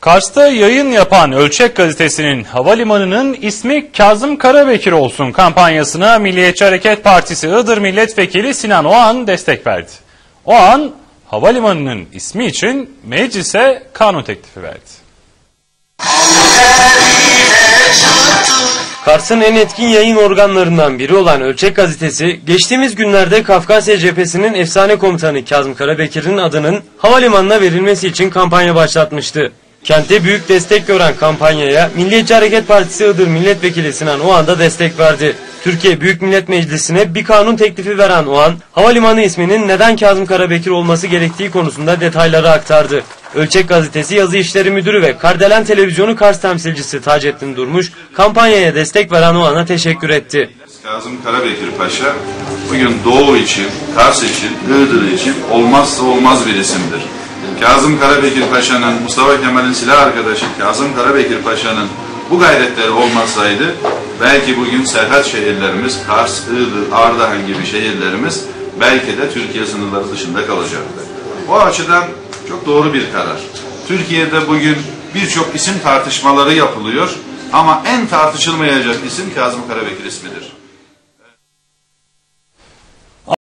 Kars'ta yayın yapan Ölçek Gazetesi'nin havalimanının ismi Kazım Karabekir olsun kampanyasına Milliyetçi Hareket Partisi Iğdır Milletvekili Sinan Oğan destek verdi. Oğan, havalimanının ismi için meclise kanun teklifi verdi. Kars'ın en etkin yayın organlarından biri olan Ölçek Gazetesi, geçtiğimiz günlerde Kafkasya Cephesi'nin efsane komutanı Kazım Karabekir'in adının havalimanına verilmesi için kampanya başlatmıştı. Kente büyük destek gören kampanyaya Milliyetçi Hareket Partisi Iğdır Milletvekili Sinan Oğan da destek verdi. Türkiye Büyük Millet Meclisi'ne bir kanun teklifi veren Oğan, havalimanı isminin neden Kazım Karabekir olması gerektiği konusunda detayları aktardı. Ölçek Gazetesi Yazı İşleri Müdürü ve Kardelen Televizyonu Kars temsilcisi Taceddin Durmuş, kampanyaya destek veren Oğan'a teşekkür etti. Kazım Karabekir Paşa bugün Doğu için, Kars için, Iğdır için olmazsa olmaz bir isimdir. Kazım Karabekir Paşa'nın, Mustafa Kemal'in silah arkadaşı Kazım Karabekir Paşa'nın bu gayretleri olmasaydı belki bugün serhat şehirlerimiz, Kars, Iğdır, Ardahan gibi şehirlerimiz belki de Türkiye sınırları dışında kalacaktı. O açıdan çok doğru bir karar. Türkiye'de bugün birçok isim tartışmaları yapılıyor ama en tartışılmayacak isim Kazım Karabekir ismidir.